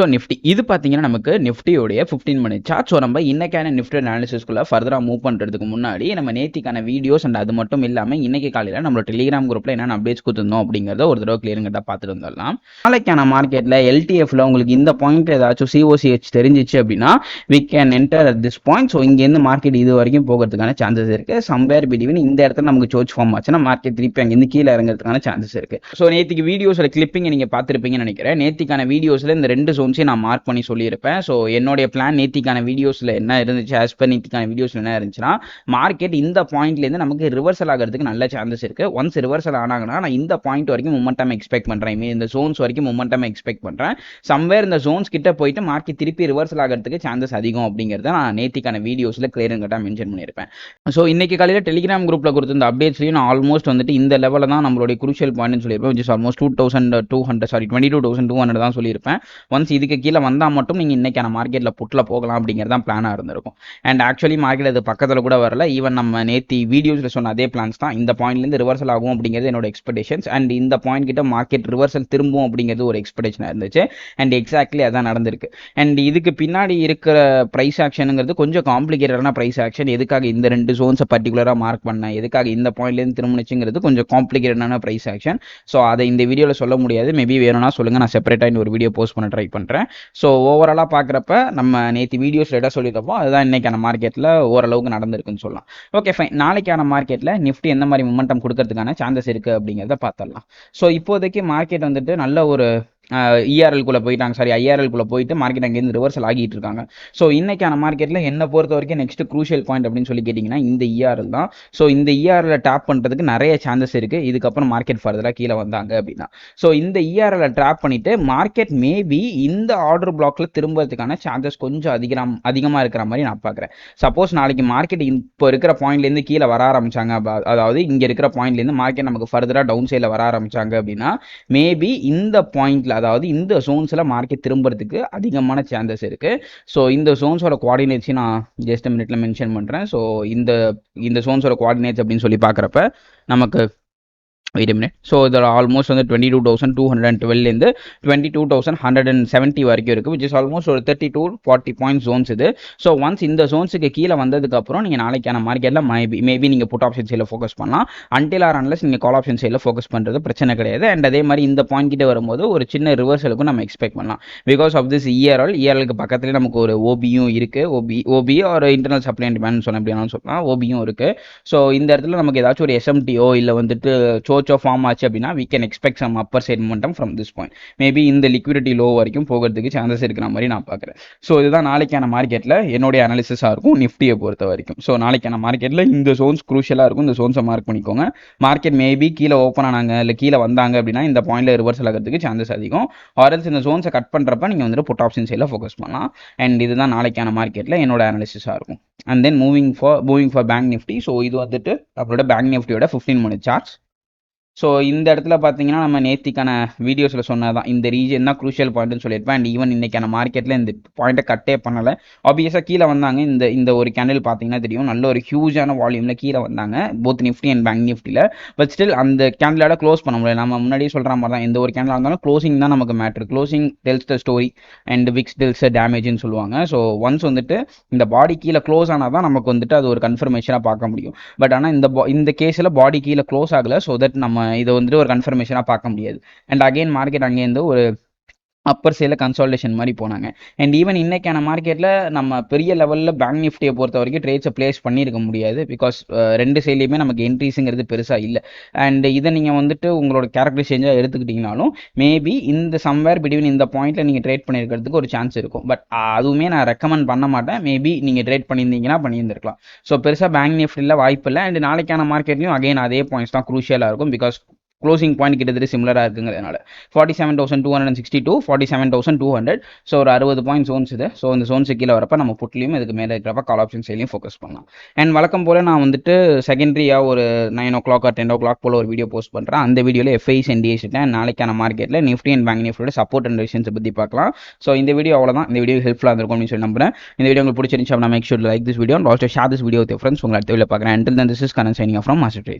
So Nifty இது பார்த்தீங்கன்னா நமக்கு நிஃப்டியோடைய ஃபிஃப்டீன் மினிட் சார்ட் ஸோ நம்ம இன்னைக்கான நிஃப்டி அனாலிசிஸ்க்குள்ள ஃபர்தராக மூவ் பண்ணுறதுக்கு முன்னாடி நம்ம நேத்திக்கான வீடியோஸ் அண்ட் அது மட்டும் இல்லாமல் இன்னைக்கு காலையில் நம்மளோட டெலிகிராம் குரூப்பில் என்னென்ன அப்டேட்ஸ் கொடுத்துருந்தோம் அப்படிங்கிறத ஒரு தடவை கிளியருங்கிட்ட பார்த்துட்டு வந்துடலாம் நாளைக்கான மார்க்கெட்டில் எல்டிஎஃப்ல உங்களுக்கு இந்த பாயிண்ட் ஏதாச்சும் சிஓசிஹெச் தெரிஞ்சிச்சு அப்படின்னா we can enter at this point so இங்கேருந்து மார்க்கெட் இது வரைக்கும் போகிறதுக்கான சான்சஸ் இருக்கு. சம்வேர் பிடிவின் இந்த இடத்துல நமக்கு சோச் ஃபார்ம் ஆச்சுன்னா மார்க்கெட் திருப்பி அங்கேருந்து கீழே இறங்குறதுக்கான சான்சஸ் இருக்கு. ஸோ நேற்றுக்கு வீடியோஸோட கிளிப்பிங் நீங்க பார்த்துருப்பீங்கன்னு நினைக்கிறேன். நேத்திக்கான வீடியோஸ்ல இந்த ரெண்டு ஜோன்ஸையும் நான் மார்க் பண்ணி சொல்லியிருப்பேன். ஸோ என்னுடைய பிளான் நேத்திக்கான வீடியோஸ்ல என்ன இருந்துச்சு ஆஸ் பர் நேத்திக்கான வீடியோஸில் என்ன இருந்துச்சுன்னா மார்க்கெட் இந்த பாயிண்ட்லேருந்து நமக்கு ரிவர்சல் ஆகிறதுக்கு நல்ல சான்சஸ் இருக்கு. ஒன்ஸ் ரிவர்சல் ஆனாங்கன்னா நான் இந்த பாயிண்ட் வரைக்கும் மொமெண்டம் எக்ஸ்பெக்ட் பண்றேன். I இந்த ஜோன்ஸ் வரைக்கும் மொமெண்டம் எக்ஸ்பெக்ட் பண்றேன். சம்வேர் இந்த ஜோன்ஸ் கிட்ட போயிட்டு மார்க்கெட் திருப்பி ரிவர்சல் ஆகிறதுக்கு சான்சஸ் அதிகம் அப்படிங்கிறத நான் நேத்திக்கான வீடியோஸில் கிளியர் கட்டாக மென்ஷன் பண்ணியிருப்பேன். ஸோ இன்னைக்கு காலையில் டெலிகிராம் குரூப்ல கொடுத்த அப்டேட்ஸ்லையும் நான் ஆல்மோஸ்ட் வந்துட்டு இந்த லெவலில் தான் நம்மளுடைய குரூஷியல் பாயிண்ட்னு சொல்லியிருப்பேன் which is almost two thousand two hundred sorry twenty two thousand two hundred தான் சொல்லியிருப்பேன். ஒன்ஸ் இதுக்கு கீழே வந்தால் மட்டும் நீங்கள் இன்னைக்கான மார்க்கெட்டில் புட்டில் போகலாம் அப்படிங்கிறது தான் பிளானாக இருந்திருக்கும். அண்ட் ஆக்சுவலி மார்க்கெட் அது பக்கத்தில் கூட வரல. ஈவன் நம்ம நேத்தி வீடியோஸில் சொன்ன அதே பிளான்ஸ் தான். இந்த பாயிண்ட்லேருந்து ரிவர்சல் ஆகும் அப்படிங்கிறது என்னோட எக்ஸ்பெக்டேஷன்ஸ் அண்ட் இந்த பாயிண்ட் கிட்ட மார்க்கெட் ரிவர்சல் திரும்பும் அப்படிங்கிறது ஒரு எக்ஸ்பெக்டேஷனாக இருந்துச்சு. அண்ட் எக்ஸாக்ட்லி அதான் நடந்திருக்கு. அண்ட் இதுக்கு பின்னாடி இருக்கிற ப்ரைஸ் ஆக்ஷனுங்கிறது கொஞ்சம் காம்ப்ளிகேட்டடான ப்ரைஸ் ஆக்ஷன் எதுக்காக இந்த ரெண்டு ஜோன்ஸை பர்டிகுலராக மார்க் பண்ணேன் எதுக்காக இந்த பாயிண்ட்லேருந்து திரும்பினுச்சுங்கிறது கொஞ்சம் காம்ப்ளிகேட்டடான ப்ரைஸ் ஆக்ஷன் ஸோ அதை இந்த வீடியோவில் சொல்ல முடியாது. மேபி வேணும்னா சொல்லுங்கள் நான் செப்பரேட்டாக இன்னொரு ஒரு வீடியோ போஸ்ட் பண்ண ட்ரை பண்ணுறேன் ஸோ ஓவராலாக பார்க்குறப்ப நம்ம நேற்று வீடியோஸ் லேட்டாக சொல்லியிருப்போம் அதுதான் இன்னைக்கான மார்க்கெட்டில் ஓரளவுக்கு நடந்திருக்குன்னு சொல்லலாம். ஓகே ஃபைன் நாளைக்கான மார்க்கெட்டில் நிஃப்டி எந்த மாதிரி மொமெண்டம் கொடுக்கறதுக்கான சான்சஸ் இருக்குது அப்படிங்கிறத பார்த்துடலாம். ஸோ இப்போதைக்கு மார்க்கெட் வந்துட்டு நல்ல ஒரு இஆர்எல்குள்ளே போயிட்டாங்க. சாரி ஐஆர்எல்குள்ளே போயிட்டு மார்க்கெட் அங்கேருந்து ரிவர்சல் ஆகிட்டு இருக்காங்க. ஸோ இன்னைக்கான மார்க்கெட்டில் என்னை பொறுத்த வரைக்கும் நெக்ஸ்ட் க்ரூஷியல் பாயிண்ட் அப்படின்னு சொல்லி கேட்டிங்கன்னா இந்த இஆர்எல் தான். ஸோ இந்த இஆர்எல் டேப் பண்ணுறதுக்கு நிறைய சான்சஸ் இருக்குது இதுக்கப்புறம் மார்க்கெட் ஃபர்தராக கீழே வந்தாங்க அப்படின்னா. ஸோ இந்த இஆர்எல் ட்ராப் பண்ணிட்டு மார்க்கெட் மேபி இந்த ஆர்டர் பிளாக்ல திரும்புறதுக்கான சான்சஸ் கொஞ்சம் அதிகம் அதிகமாக இருக்கிற மாதிரி நான் பார்க்குறேன். சப்போஸ் நாளைக்கு மார்க்கெட் இப்போ இருக்கிற பாயிண்ட்லேருந்து கீழே வர ஆரம்பிச்சாங்க. அதாவது இங்கே இருக்கிற பாயிண்ட்லேருந்து மார்க்கெட் நமக்கு ஃபர்தராக டவுன் சைடில் வர ஆரம்பிச்சாங்க அப்படின்னா மேபி இந்த பாயிண்ட்ல அதாவது இந்த ஜோன்ஸில் மார்க்கெட் திரும்புறதுக்கு அதிகமான சான்சஸ் இருக்குது ஸோ இந்த ஜோன்ஸோட குவாடினேட்ஸையும் நான் ஜஸ்ட் மினிட்ல மென்ஷன் பண்ணுறேன் ஸோ இந்த இந்த ஜோன்ஸோட குவாடினேட்ஸ் அப்படின்னு சொல்லி பார்க்குறப்ப நமக்கு வெயிட் மினிட் ஸோ இதில் ஆல்மோஸ்ட் வந்து twenty two thousand two hundred and டுவெல்லேருந்து twenty two thousand hundred and seventy வரைக்கும் இருக்குது விச் இஸ் ஆல்மோஸ்ட் ஒரு thirty two forty point zones இது. ஸோ ஒன்ஸ் இந்த ஜோன்ஸுக்கு கீழே வந்ததுக்கப்புறம் நீங்கள் நாளைக்கான மார்க்கெட்டில் மேபி மேபி நீங்கள் புட் ஆப்ஷன் சைடில் ஃபோக்கஸ் பண்ணலாம். அன்டில் ஆர் அன்லஸ் நீங்கள் கால் ஆப்ஷன் சைடில் ஃபோக்கஸ் பண்ணுறது பிரச்சனை கிடையாது. அண்ட் அதே மாதிரி இந்த பாயிண்ட் கிட்ட வரும்போது ஒரு சின்ன ரிவர்சலுக்கும் நம்ம எக்ஸ்பெக்ட் பண்ணலாம். பிகாஸ் ஆஃப் திஸ் இயர்ஆல் இயர்எலுக்கு பக்கத்துலேயே நமக்கு ஒரு ஓபியும் இருக்குது ஓபி ஓபி ஒரு இன்டர்னல் சப்ளை அண்ட் டிமாண்ட் சொன்ன எப்படினாலும் சொல்லலாம். ஓபியும் இருக்குது ஸோ இந்த இடத்துல நமக்கு ஏதாச்சும் ஒரு எஸ்எம்டிஓ இல்லை வந்துட்டு சோச்சோ ஃபார்ம் ஆச்சு அப்படின்னா we can expect some upper side momentum from this point maybe இந்த லிக்விடிட்டி லோ வரைக்கும் போகிறதுக்கு சான்சஸ் இருக்கிற மாதிரி நான் பார்க்குறேன். ஸோ இதுதான் நாளைக்கான மார்க்கெட்டில் என்னுடைய அனாலிசிஸாக இருக்கும் நிஃப்டியை பொறுத்த வரைக்கும். ஸோ நாளைக்கான மார்க்கெட்டில் இந்த சோன்ஸ் குரூஷியலாக இருக்கும் இந்த சோன்ஸை மார்க் பண்ணிக்கோங்க. மார்க்கெட் மேபி கீழே ஓப்பன் ஆனாங்க இல்லை கீழே வந்தாங்க அப்படின்னா இந்த பாயிண்ட்ல ரிவர்சல் ஆகிறதுக்கு சான்சஸ் அதிகம். ஆர்எல்ஸ் இந்த சோன்ஸை கட் பண்ணுறப்ப நீங்கள் வந்துட்டு புட் ஆப்ஷன் சைடில் ஃபோக்கஸ் பண்ணலாம். அண்ட் இதுதான் நாளைக்கான மார்க்கெட்டில் என்னோட அனாலிசிஸாக இருக்கும். And then moving for moving for bank Nifty so இது வந்துட்டு நம்மளோட பேங்க் நிஃப்டியோட ஃபிஃப்டீன் மணி சார்ட்ஸ் ஸோ இந்த இடத்துல பார்த்தீங்கன்னா நம்ம நேத்திக்கான வீடியோஸில் சொன்னதான் இந்த ரீஜன் தான் குரூஷியல் பாயிண்ட்னு சொல்லியிருப்பேன். அண்ட் ஈவன் இன்னைக்கான மார்க்கெட்டில் இந்த பாயிண்ட்டை கட்டே பண்ணலை. ஆப்வியஸாக கீழே வந்தாங்க. இந்த இந்த ஒரு கேண்டில் பார்த்தீங்கன்னா தெரியும். நல்ல ஒரு ஹியூஜான வால்யூமில் கீழே வந்தாங்க. போத் நிஃப்டி அண்ட் பேங்க் நிஃப்டியில் பட் ஸ்டில் அந்த கேண்டிலோட க்ளோஸ் பண்ண முடியல. நம்ம முன்னாடியே சொல்கிற மாதிரி தான் எந்த ஒரு கேண்டில் இருந்தாலும் க்ளோசிங் தான் நமக்கு matter closing tells the story and wicks tells டேமேஜ்னு சொல்லுவாங்க. ஸோ ஒன்ஸ் வந்துட்டு இந்த பாடி கீழே க்ளோஸ் ஆனால் தான் நமக்கு வந்துட்டு அது ஒரு கன்ஃபர்மேஷனாக பார்க்க முடியும். பட் ஆனால் இந்த இந்த கேஸில் பாடி கீழே க்ளோஸ் ஆகலை. ஸோ தட் நம்ம இதை வந்துட்டு ஒரு கன்ஃபர்மேஷனாக பார்க்க முடியாது. அண்ட் அகைன் மார்க்கெட் அங்கேருந்து ஒரு அப்பர் சைடில் கன்சால்டேஷன் மாதிரி போனாங்க. அண்ட் ஈவன் இன்றைக்கான மார்க்கெட்டில் நம்ம பெரிய லெவலில் பேங்க் நிஃப்டியை பொறுத்த வரைக்கும் ட்ரேட்ஸை ப்ளேஸ் பண்ணியிருக்க முடியாது பிகாஸ் ரெண்டு சைட்லேயுமே நமக்கு என்ட்ரிஸுங்கிறது பெருசாக இல்லை. அண்ட் இதை நீங்கள் வந்துட்டு உங்களோட கேரக்டர் சேஞ்சாக எடுத்துக்கிட்டிங்கனாலும் மேபி இந்த சம்வேர் பிட்வீன் இந்த பாயிண்ட்டில் நீங்கள் ட்ரேட் பண்ணியிருக்கிறதுக்கு ஒரு சான்ஸ் இருக்கும். பட் அதுவுமே நான் ரெக்கமெண்ட் பண்ண மாட்டேன். மேபி நீங்கள் ட்ரேட் பண்ணியிருந்தீங்கன்னா பண்ணியிருந்திருக்கலாம். ஸோ பெருசாக பேங்க் நிஃப்டியில் வாய்ப்பு இல்லை. அண்ட் நாளைக்கான மார்க்கெட்லையும் அகைன் அதே பாயிண்ட்ஸ் தான் க்ரூஷியலாக இருக்கும். பிகாஸ் க்ளோசிங் பாயிண்ட் கிட்டத்தட்ட சிமிலராக இருக்குங்கிறதுனால. Forty seven thousand two hundred sixty two forty seven thousand two hundred so ஒரு அறுபது பாயிண்ட் சோன்ஸ் இது. ஸோ இந்த ஜோன்ஸு கீழே வரப்ப நம்ம புட்லையும் இதுக்கு மேலே இருக்கிறப்ப கால் ஆப்ஷன் சைட்லையும் ஃபோக்கஸ் பண்ணலாம். அண்ட் வழக்கம் போல் நான் வந்துட்டு செகண்டரியாக ஒரு nine o'clock ten o'clock போல் ஒரு வீடியோ போஸ்ட் பண்ணுறேன் அந்த வீடியோவில் எஃப்ஐஸ் என்டிஎஸ் நாளைக்கான மார்க்கெட்டில் நிஃப்டி அண்ட் பேங்க் நிஃப்டியோட சப்போர்ட் அண்ட் ரெசிஷன்ஸை பற்றி பார்க்கலாம். ஸோ இந்த வீடியோ அவ்வளோதான் இந்த வீடியோ ஹெல்ப்ஃபுல்லாக இருக்கும் அப்படின்னு சொல்லி நம்புறேன். இந்த வீடியோ உங்களுக்கு பிடிச்சிருந்துச்சு அப்படின்னா make sure like this video also share this video with friends உங்களை அடுத்த வீடியோ பார்க்குறேன். Until then this is Karan signing from Master Trades